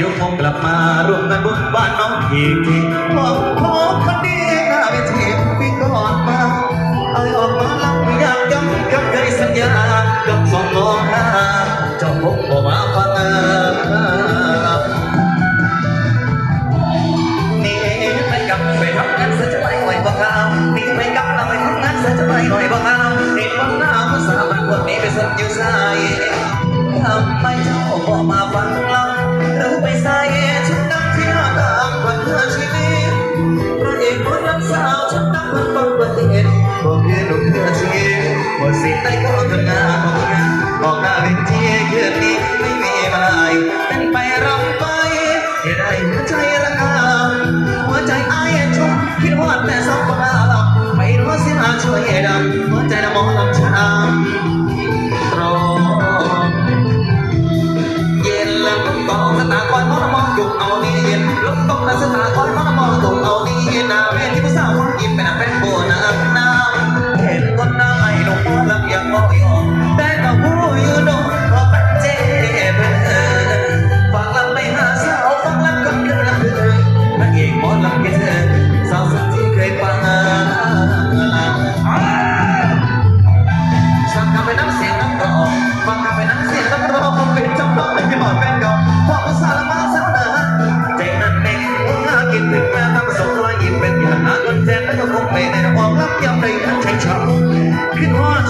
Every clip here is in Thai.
ยกผงกลับมาร่วมงานบุญบ้านน้องพีทีของโคคนดีหน้าเป็นเทีพี่ก่อนมาเอ้ยออกมาลังอยากย้ำกับใจยสัญญากับสองน้องห้าจะาผมบอกมาฟังนี่ไปกับไปทำงานเสียจะไปหน่อยบ้างนี่ไปกับเราไปทำงานเสียจะไปหน่อยบ้างนี่มันหน้ามันสามันคนนี้ไปสนอยู่ใจทำไมเจ้าบอกมาฟัง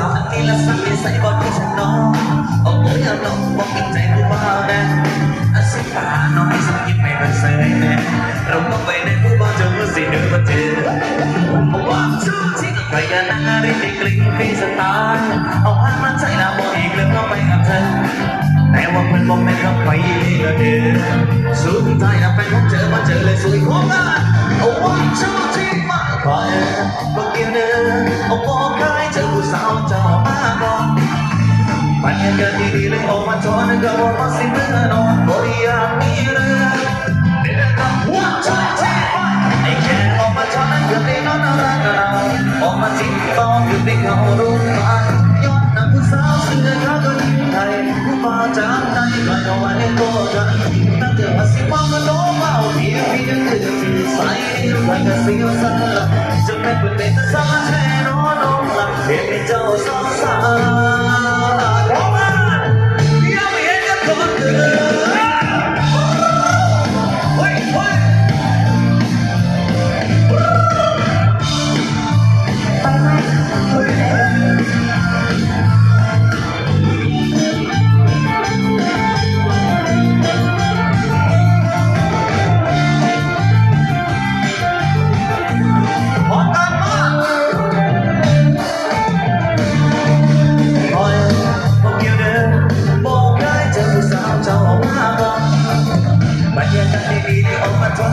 าวอันนี้ละสักนิส่บอกที่ฉันน้องเอาโอ้ยเอาน้องบอกกินใจผู้บ่าแนะอาสิตาน้องให้สักยิ้มให้มันเสยแน่เราก็ไปในผู้บ่าวจะรู้สิเดินมาเจอว่าชื่อที่กับใครกันนะได้ได้กลิ่นพี่สตาร์เอาหันมาใจลาบอดอีกแล้วก็ไปกับเธอแต่ว่าเพื่อนบอกไม่ครับ കണ്ണിയിലെ ഓമച്ചോനക ഓമസിന്നോ ഒറിയാണീര് Just make me make the summer turn on, on like baby, don't stop.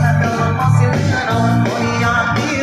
Sila naman ko'y ating